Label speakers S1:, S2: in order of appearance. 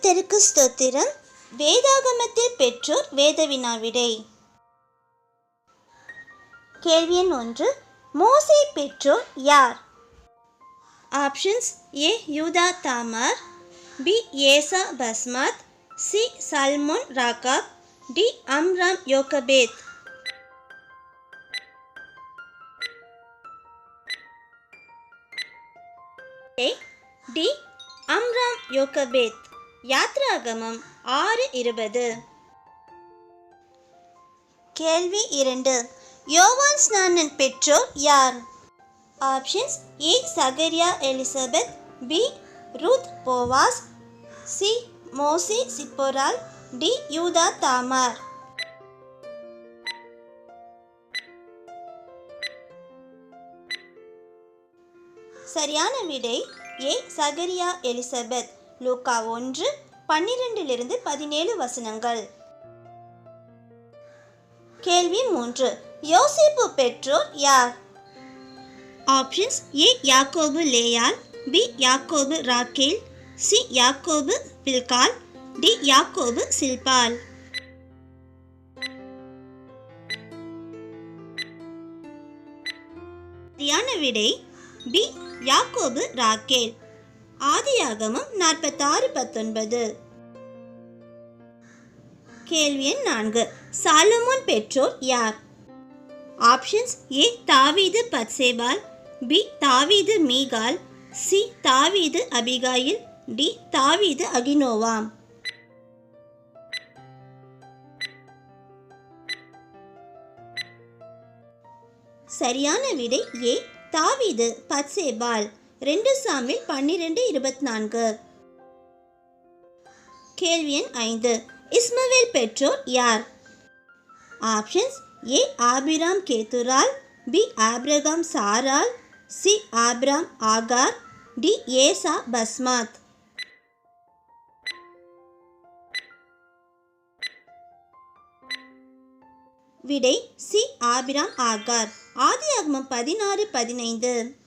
S1: கர்த்தருக்கு ஸ்தோத்திரம். வேதாகமத்தில் பெற்றோர் வேதவினா விடை கேள்வி எண் ஒன்று. மோசே பெற்றோர் யார்? Options A. Judah Tamar B. Esau Basemath C. Salmon Rahab D. Amram Jochebed. A. D. Amram Jochebed. யாத்ராகமம் ஆறு இருபது. கேள்வி இரண்டு. யோவான் ஸ்நானன் பெற்றோர் யார்? Options A. Zechariah Elizabeth B. Ruth Boaz C. Moses சிப்போரால் D. Judah Tamar. சரியான விடை ஏ. சகரியா எலிசபெத். லூக்கா ஒன்று பன்னிரெண்டிலிருந்து பதினேழு வசனங்கள். கேள்வி மூன்று யோசிப்பு பெற்றோர் யார்? ஆப்ஷன்ஸ் ஏ யாக்கோபு லேயால் பி யாக்கோபு ராக்கேல் சி யாக்கோபு பில்கால் டி யாக்கோபு சில்பால். சரியான விடை பி யாக்கோபு ராக்கேல். ஆதியாகமம் நாற்பத்தாறு பத்தொன்பது. கேள்வி எண் நான்கு. சாலமோன் பெற்றோர் யார்? Options A. தாவீது பத்சேபால் B. David Michal C. David Abigail D. David Ahinoam. சரியான விடை ஏ. தாவீது பத்சேபால். ரெண்டு சாமில் பன்னிரெண்டு இருபத்தி நான்கு கேள்வி எண் ஐந்து. இஸ்மவேல் பெற்றோர் யார்? Options A. ஆபிராம் கேத்துரால் பி. ஆப்ரகாம் சாரால் C. Abram Hagar D. Esau Basemath. விடை சி. ஆபிராம் ஆகார். ஆதி ஆகமம் பதினாறு பதினைந்து.